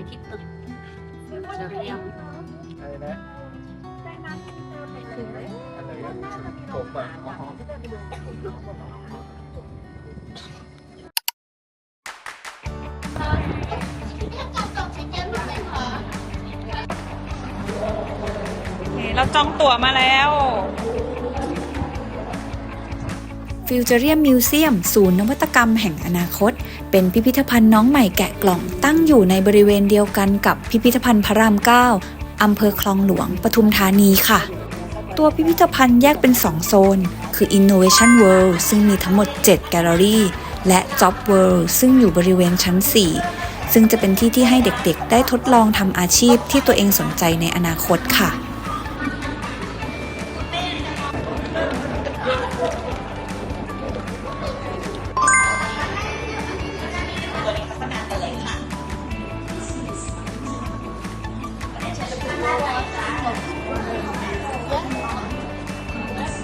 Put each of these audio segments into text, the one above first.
เจอเรียมอะไรนะอะไรนะผมอะอ๋อเราจองตั๋วมาแล้ว ฟิวเจอรียมมิวเซียมศูนย์นวัตกรรมแห่งอนาคต เป็นพิพิธภัณฑ์น้องใหม่แกะกล่องตั้งอยู่ในบริเวณเดียวกันกับพิพิธภัณฑ์พระราม9อำเภอคลองหลวงปทุมธานีค่ะ ตัวพิพิธภัณฑ์แยกเป็น 2 โซน คือ Innovation World ซึ่งมีทั้งหมด 7 แกลเลอรี่และ Job World ซึ่งอยู่บริเวณชั้น 4 ซึ่งจะเป็นที่ที่ให้เด็กๆ ได้ทดลองทำอาชีพที่ตัวเองสนใจในอนาคตค่ะ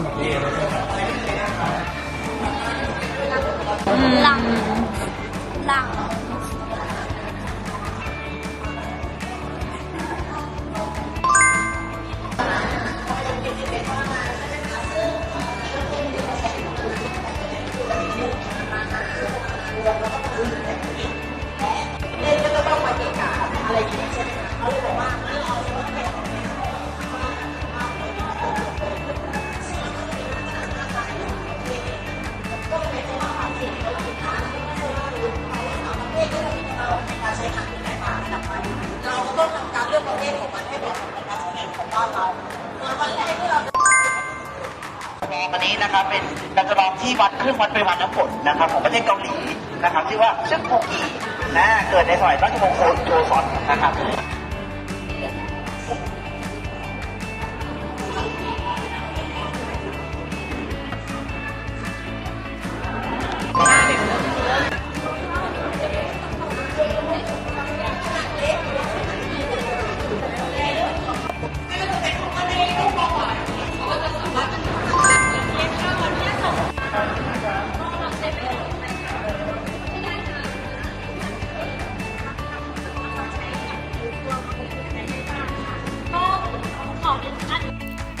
ห อันนี้นะครับเป็นการทดลองที่วัดเครื่องวัดปริมาณน้ำฝนนะครับของประเทศเกาหลีนะครับชื่อว่าซึ่งโกกีนะเกิดในสมัยราชวงศ์โคโจซอนนะครับ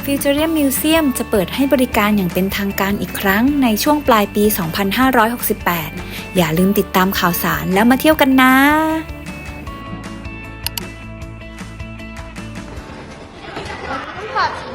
ฟิวเจอรียมมิวเซียมจะเปิดให้บริการอย่างเป็นทางการอีกครั้งในช่วงปลายปี 2568 อย่าลืมติดตามข่าวสารแล้วมาเที่ยวกันนะต้องถอดสี